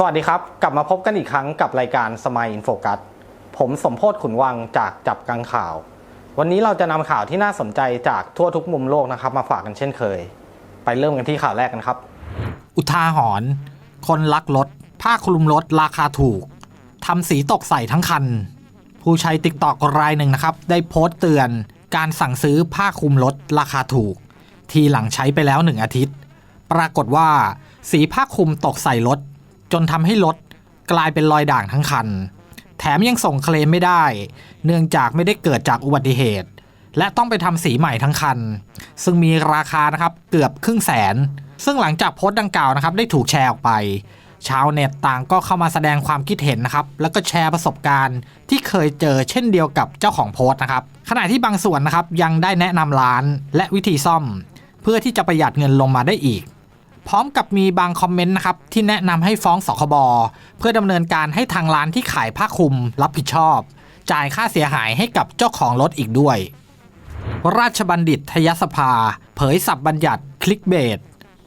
สวัสดีครับ กลับมาพบกันอีกครั้งกับรายการสม i อินโฟกัสผมสมโพศขุนวังจากจับกังข่าว วันนี้เราจะนำข่าวที่น่าสนใจจากทั่วทุกมุมโลกนะครับ มาฝากกันเช่นเคย ไปเริ่มกันที่ข่าวแรกกันครับ อุทาหรณ์คนรักรถ ผ้าคลุมรถราคาถูกทำสีตกใส่ทั้งคัน ผู้ใช้ติ๊กตอกรายหนึ่งนะครับ ได้โพสต์เตือนการสั่งซื้อผ้าคลุมรถราคาถูก ทีหลังใช้ไปแล้วหนึ่งอาทิตย์ ปรากฏว่าสีผ้าคลุมตกใส่รถ จนทำให้รถกลายเป็นรอยด่างทั้งคัน แถมยังส่งเคลมไม่ได้ เนื่องจากไม่ได้เกิดจากอุบัติเหตุ และต้องไปทำสีใหม่ทั้งคัน ซึ่งมีราคานะครับเกือบครึ่งแสน ซึ่งหลังจากโพสต์ดังกล่าวนะครับได้ถูกแชร์ออกไป ชาวเน็ตต่างก็เข้ามาแสดงความคิดเห็นนะครับ แล้วก็แชร์ประสบการณ์ที่เคยเจอเช่นเดียวกับเจ้าของโพสต์นะครับ ขณะที่บางส่วนนะครับยังได้แนะนำร้านและวิธีซ่อม เพื่อที่จะประหยัดเงินลงมาได้อีก พร้อมกับมีบางคอมเมนต์นะครับที่แนะนำให้ฟ้องสคบเพื่อดำเนินการให้ทางร้านที่ขายผ้าคลุมรับผิดชอบ จ่ายค่าเสียหายให้กับเจ้าของรถอีกด้วย ราชบัณฑิตยสภา เผยสับบัญญัติคลิกเบส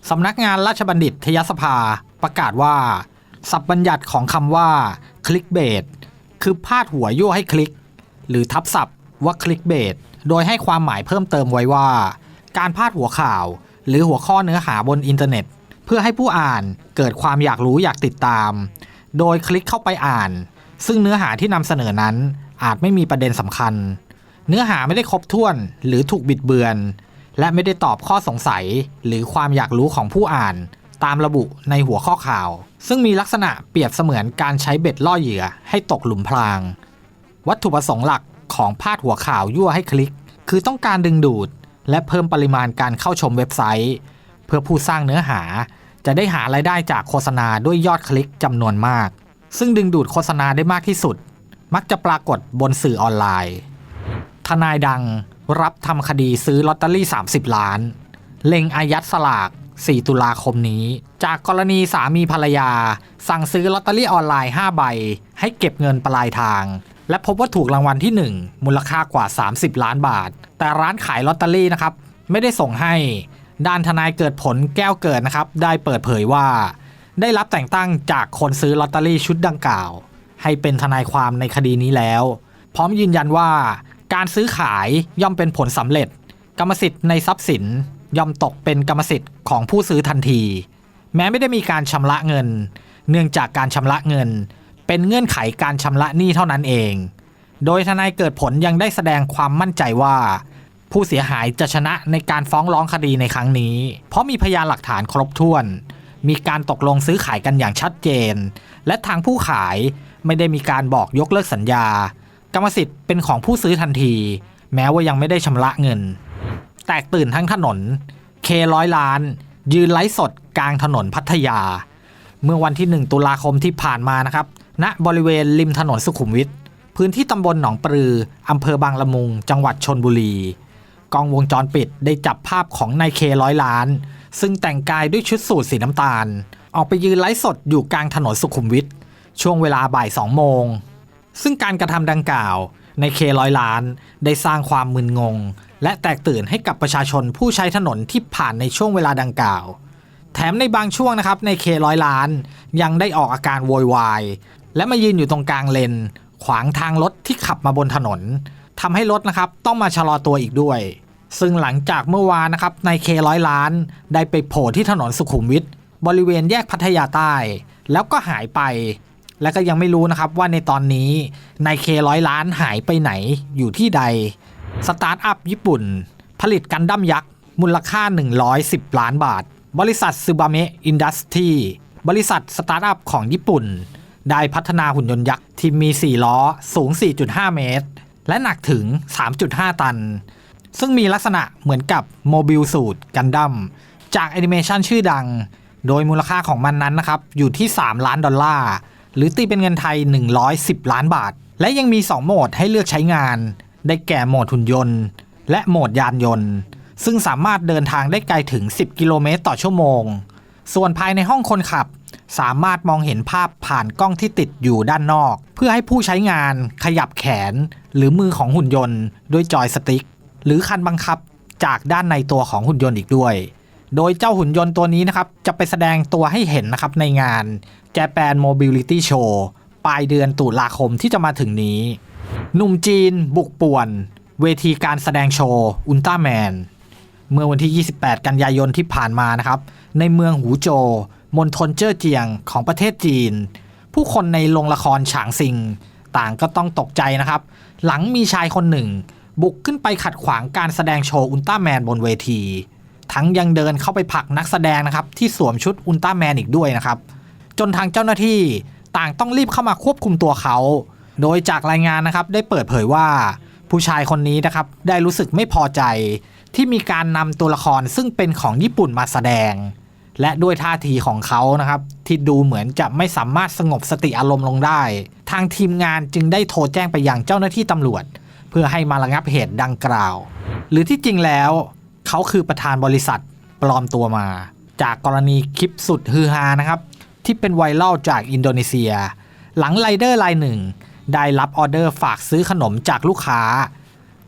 สำนักงานราชบัณฑิตยสภา ประกาศว่า สับบัญญัติของคำว่าคลิกเบสคือพาดหัวยั่วให้คลิก หรือทับศัพท์ว่าคลิกเบสโดยให้ความหมายเพิ่มเติมไว้ว่า การพาดหัวข่าว หรือหัวข้อเนื้อหาบนอินเทอร์เน็ต เพื่อให้ผู้อ่านเกิดความอยากรู้อยากติดตาม โดยคลิกเข้าไปอ่าน ซึ่งเนื้อหาที่นำเสนอนั้นอาจไม่มีประเด็นสำคัญ เนื้อหาไม่ได้ครบถ้วนหรือถูกบิดเบือน และไม่ได้ตอบข้อสงสัยหรือความอยากรู้ของผู้อ่าน ตามระบุในหัวข้อข่าว ซึ่งมีลักษณะเปรียบเสมือนการใช้เบ็ดล่อเหยื่อให้ตกหลุมพราง วัตถุประสงค์หลักของพาดหัวข่าวยั่วให้คลิก คือต้องการดึงดูด และเพิ่มปริมาณการเข้าชมเว็บไซต์ เพื่อผู้สร้างเนื้อหา จะได้หารายได้จากโฆษณาด้วยยอดคลิกจำนวนมาก ซึ่งดึงดูดโฆษณาได้มากที่สุด มักจะปรากฏบนสื่อออนไลน์ ทนายดังรับทำคดีซื้อลอตเตอรี่ 30 ล้าน เล็งอายัดสลาก 4 ตุลาคมนี้ จากกรณีสามีภรรยา สั่งซื้อลอตเตอรี่ออนไลน์ 5 ใบ ให้เก็บเงินปลายทาง และพบว่าถูกรางวัลที่ 1 มูลค่ากว่า 30 ล้านบาท แต่ร้านขายลอตเตอรี่นะครับไม่ได้ส่งให้ ด้านทนายเกิดผลแก้วเกิดนะครับ ได้เปิดเผยว่า ได้รับแต่งตั้งจากคนซื้อลอตเตอรี่ชุดดังกล่าว ให้เป็นทนายความในคดีนี้แล้ว พร้อมยืนยันว่า การซื้อขายย่อมเป็นผลสำเร็จ กรรมสิทธิ์ในทรัพย์สินย่อมตกเป็นกรรมสิทธิ์ของผู้ซื้อทันที แม้ไม่ได้มีการชำระเงิน เนื่องจากการชำระเงิน เป็นเงื่อนไขการชำระหนี้เท่านั้นเอง โดยทนายเกิดผลยังได้แสดงความมั่นใจว่า ผู้เสียหายจะชนะในการฟ้องร้องคดีในครั้งนี้ เพราะมีพยานหลักฐานครบถ้วน มีการตกลงซื้อขายกันอย่างชัดเจน และทางผู้ขายไม่ได้มีการบอกยกเลิกสัญญา กรรมสิทธิ์เป็นของผู้ซื้อทันที แม้ว่ายังไม่ได้ชำระเงิน แตกตื่นทั้งถนน เคร้อยล้าน ยืนไลฟ์สดกลางถนนพัทยา เมื่อวันที่ 1 ตุลาคมที่ผ่านมานะครับ ณบริเวณริมถนนสุขุมวิทพื้นที่ตำบลหนองปลืออำเภอบางละมุง จังหวัดชนบุรี กล้องวงจรปิดได้จับภาพของนายเคร้อยล้าน ซึ่งแต่งกายด้วยชุดสูทสีน้ำตาล ออกไปยืนไลฟ์สดอยู่กลางถนนสุขุมวิทช่วงเวลาบ่ายสองโมง ซึ่งการกระทำดังกล่าวในเคร้อยล้านได้สร้างความมึนงง และแตกตื่นให้กับประชาชนผู้ใช้ถนนที่ผ่านในช่วงเวลาดังกล่าว แถมในบางช่วงนะครับในเคร้อยล้าน ยังได้ออกอาการโวยวาย และมายืนอยู่ตรงกลางเลน ขวางทางรถที่ขับมาบนถนนทำให้รถนะครับต้องมาชะลอตัวอีกด้วย ซึ่งหลังจากเมื่อวานนะครับในเคร้อยล้าน ได้ไปโผล่ที่ถนนสุขุมวิทบริเวณแยกพัทยาใต้ แล้วก็หายไป และก็ยังไม่รู้นะครับว่าในตอนนี้นายเคร้อยล้านหายไปไหนอยู่ที่ใดสตาร์ทอัพญี่ปุ่น ผลิตกันดั้มยักษ์ มูลค่า 110 ล้านบาท บริษัทซูบาเมะอินดัสทรีบริษัทสตาร์ทอัพของญี่ปุ่น ได้พัฒนาหุ่นยนต์ยักษ์ที่มี 4 ล้อสูง 4.5 เมตร และหนักถึง 3.5 ตัน ซึ่งมีลักษณะเหมือนกับโมบิลสูตรกันดั้มจากแอนิเมชันชื่อดัง โดยมูลค่าของมันนั้นนะครับ อยู่ที่ 3 ล้านดอลลาร์ หรือตีเป็นเงินไทย 110 ล้านบาท และยังมี 2 โหมดให้เลือกใช้งาน ได้แก่โหมดหุ่นยนต์ และโหมดยานยนต์ ซึ่งสามารถเดินทางได้ไกลถึง 10 กิโลเมตรต่อชั่วโมง ส่วนภายในห้องคนขับ สามารถมองเห็นภาพผ่านกล้องที่ติดอยู่ด้านนอก เพื่อให้ผู้ใช้งานขยับแขน หรือมือของหุ่นยนต์ด้วยจอยสติ๊ก หรือคันบังคับจากด้านในตัวของหุ่นยนต์อีกด้วย โดยเจ้าหุ่นยนต์ตัวนี้นะครับ จะไปแสดงตัวให้เห็นนะครับในงาน Japan Mobility Show ปลายเดือนตุลาคมที่จะมาถึงนี้ หนุ่มจีน บุกป่วน เวทีการแสดงโชว์อุลตร้าแมนเมื่อวันที่ 28 กันยายนที่ผ่านมานะครับ ในเมืองหูโจว มณฑลเจ้อเจียงของประเทศจีน ผู้คนในโรงละครฉางซิง ต่างก็ต้องตกใจนะครับ หลังมีชายคนหนึ่ง บุกขึ้นไปขัดขวางการแสดงโชว์อุลตร้าแมนบนเวที ทั้งยังเดินเข้าไปผลักนักแสดงนะครับที่สวมชุดอุลตร้าแมนอีกด้วยนะครับ จนทางเจ้าหน้าที่ต่างต้องรีบเข้ามาควบคุมตัวเขา โดยจากรายงานนะครับได้เปิดเผยว่าผู้ชายคนนี้นะครับได้รู้สึกไม่พอใจที่มีการนำตัวละครซึ่งเป็นของญี่ปุ่นมาแสดง และด้วยท่าทีของเขานะครับ ที่ดูเหมือนจะไม่สามารถสงบสติอารมณ์ลงได้ ทางทีมงานจึงได้โทรแจ้งไปยังเจ้าหน้าที่ตำรวจ เพื่อให้มาระงับเหตุดังกล่าว หรือที่จริงแล้ว เขาคือประธานบริษัทปลอมตัวมา จากกรณีคลิปสุดฮือฮานะครับ ที่เป็นไวรัลจากอินโดนีเซีย หลังไรเดอร์รายหนึ่ง ได้รับออเดอร์ฝากซื้อขนมจากลูกค้า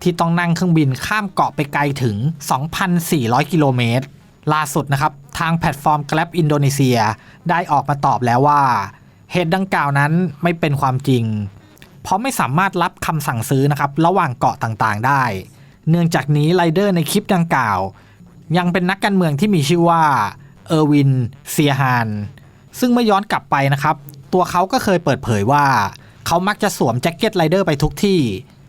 ที่ต้องนั่งเครื่องบินข้ามเกาะไปไกลถึง 2,400 กิโลเมตรล่าสุดนะครับ ทางแพลตฟอร์ม Grab อินโดนีเซียได้ออกมาตอบแล้วว่า เหตุดังกล่าวนั้นไม่เป็นความจริง เพราะไม่สามารถรับคำสั่งซื้อนะครับระหว่างเกาะต่างๆ ได้ เนื่องจากนี้ไรเดอร์ในคลิปดังกล่าว ยังเป็นนักการเมืองที่มีชื่อว่าเออร์วินเซียฮานซึ่งเมื่อย้อนกลับไปนะครับ ตัวเขาก็เคยเปิดเผยว่า เขามักจะสวมแจ็คเก็ตไรเดอร์ไปทุกที่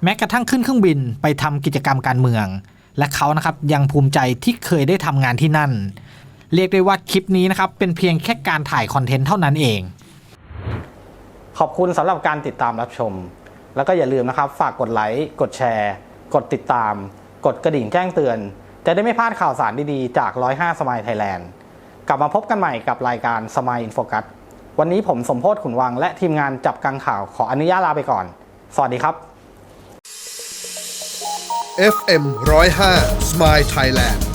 แม้กระทั่งขึ้นเครื่องบินไปทำกิจกรรมการเมือง และเขานะครับยังภูมิใจที่เคยได้ทำงานที่นั่น เรียกได้ว่าคลิปนี้นะครับเป็นเพียงแค่การถ่ายคอนเทนต์เท่านั้นเอง ขอบคุณสำหรับการติดตามรับชม แล้วก็อย่าลืมนะครับ ฝากกดไลค์กดแชร์ กดติดตาม กดกระดิ่งแจ้งเตือน จะได้ไม่พลาดข่าวสารดีๆ จาก 105 สมายไทยแลนด์กลับมาพบกันใหม่กับรายการสมายอินโฟกัสวันนี้ผมสมโพศขุนวังและทีมงานจับกังข่าวขออนุญาตลาไปก่อน สวัสดีครับ FM 105 Smile Thailand